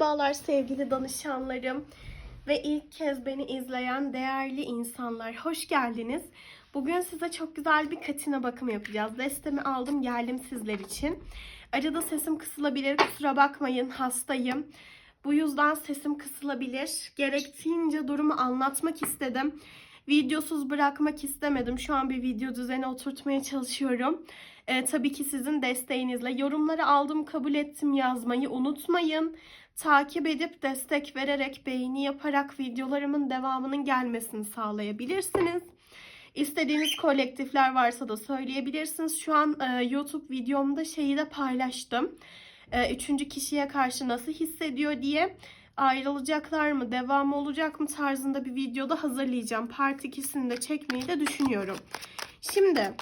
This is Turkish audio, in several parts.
Merhabalar sevgili danışanlarım ve ilk kez beni izleyen değerli insanlar. Hoş geldiniz. Bugün size çok güzel bir katina bakımı yapacağız. Destemi aldım geldim sizler için. Arada sesim kısılabilir kusura bakmayın hastayım. Bu yüzden sesim kısılabilir. Gerektiğince durumu anlatmak istedim. Videosuz bırakmak istemedim. Şu an bir video düzeni oturtmaya çalışıyorum. Ee, tabii ki sizin desteğinizle. Yorumları aldım, kabul ettim yazmayı unutmayın. Takip edip destek vererek, beğeni yaparak videolarımın devamının gelmesini sağlayabilirsiniz. İstediğiniz kolektifler varsa da söyleyebilirsiniz. Şu an e, YouTube videomda şeyi de paylaştım. E, üçüncü kişiye karşı nasıl hissediyor diye ayrılacaklar mı, devam olacak mı tarzında bir videoda hazırlayacağım. Part 2'sini de çekmeyi de düşünüyorum. Şimdi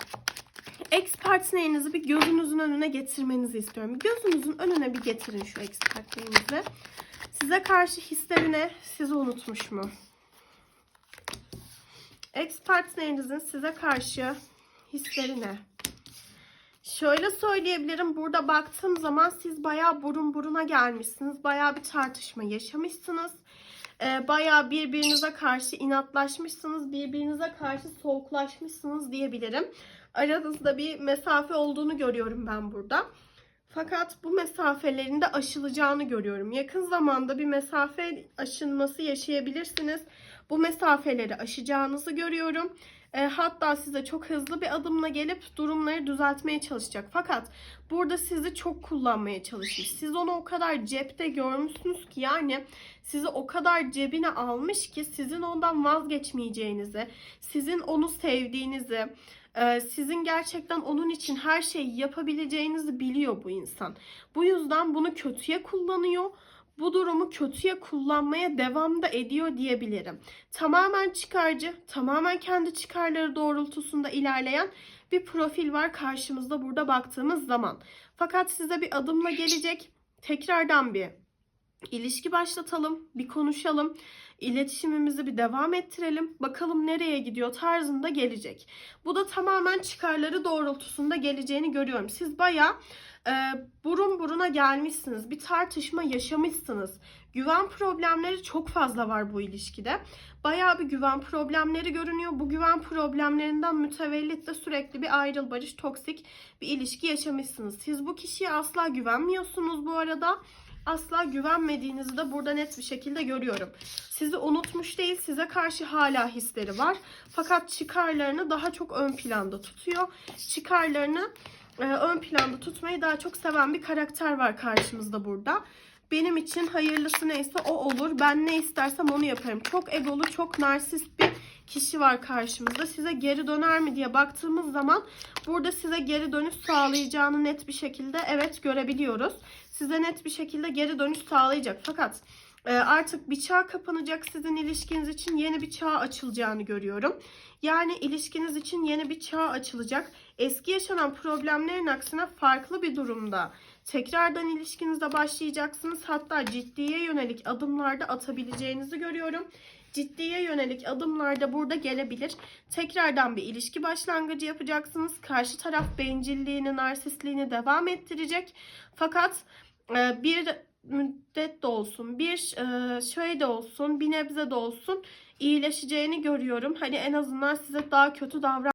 ex partnerinizi bir gözünüzün önüne getirmenizi istiyorum. Gözünüzün önüne bir getirin şu ex partnerinizi. Size karşı hislerine sizi unutmuş mu? Ex partnerinizin size karşı hisleri ne? Şöyle söyleyebilirim. Burada baktığım zaman siz bayağı burun buruna gelmişsiniz. Bayağı bir tartışma yaşamışsınız. Ee, bayağı birbirinize karşı inatlaşmışsınız. Birbirinize karşı soğuklaşmışsınız diyebilirim. Aranızda bir mesafe olduğunu görüyorum ben burada. Fakat bu mesafelerin de aşılacağını görüyorum. Yakın zamanda bir mesafe aşınması yaşayabilirsiniz. Bu mesafeleri aşacağınızı görüyorum. E, hatta size çok hızlı bir adımla gelip durumları düzeltmeye çalışacak. Fakat burada sizi çok kullanmaya çalışmış. Siz onu o kadar cepte görmüşsünüz ki yani sizi o kadar cebine almış ki sizin ondan vazgeçmeyeceğinizi, sizin onu sevdiğinizi, e, sizin gerçekten onun için her şeyi yapabileceğinizi biliyor bu insan. Bu yüzden bunu kötüye kullanıyor bu durumu kötüye kullanmaya devam da ediyor diyebilirim. Tamamen çıkarcı, tamamen kendi çıkarları doğrultusunda ilerleyen bir profil var karşımızda burada baktığımız zaman. Fakat size bir adımla gelecek. Tekrardan bir ilişki başlatalım, bir konuşalım. İletişimimizi bir devam ettirelim. Bakalım nereye gidiyor tarzında gelecek. Bu da tamamen çıkarları doğrultusunda geleceğini görüyorum. Siz bayağı e, burun buruna gelmişsiniz. Bir tartışma yaşamışsınız. Güven problemleri çok fazla var bu ilişkide. Bayağı bir güven problemleri görünüyor. Bu güven problemlerinden mütevellit de sürekli bir ayrıl barış toksik bir ilişki yaşamışsınız. Siz bu kişiye asla güvenmiyorsunuz bu arada asla güvenmediğinizi de burada net bir şekilde görüyorum. Sizi unutmuş değil, size karşı hala hisleri var. Fakat çıkarlarını daha çok ön planda tutuyor. Çıkarlarını e, ön planda tutmayı daha çok seven bir karakter var karşımızda burada. Benim için hayırlısı neyse o olur. Ben ne istersem onu yaparım. Çok egolu, çok narsist bir kişi var karşımızda. Size geri döner mi diye baktığımız zaman burada size geri dönüş sağlayacağını net bir şekilde evet görebiliyoruz. Size net bir şekilde geri dönüş sağlayacak. Fakat artık bir çağ kapanacak sizin ilişkiniz için yeni bir çağ açılacağını görüyorum. Yani ilişkiniz için yeni bir çağ açılacak. Eski yaşanan problemlerin aksine farklı bir durumda tekrardan ilişkinizde başlayacaksınız. Hatta ciddiye yönelik adımlarda atabileceğinizi görüyorum ciddiye yönelik adımlar da burada gelebilir. Tekrardan bir ilişki başlangıcı yapacaksınız. Karşı taraf bencilliğini, narsistliğini devam ettirecek. Fakat e, bir müddet de olsun, bir e, şöyle de olsun, bir nebze de olsun iyileşeceğini görüyorum. Hani en azından size daha kötü davran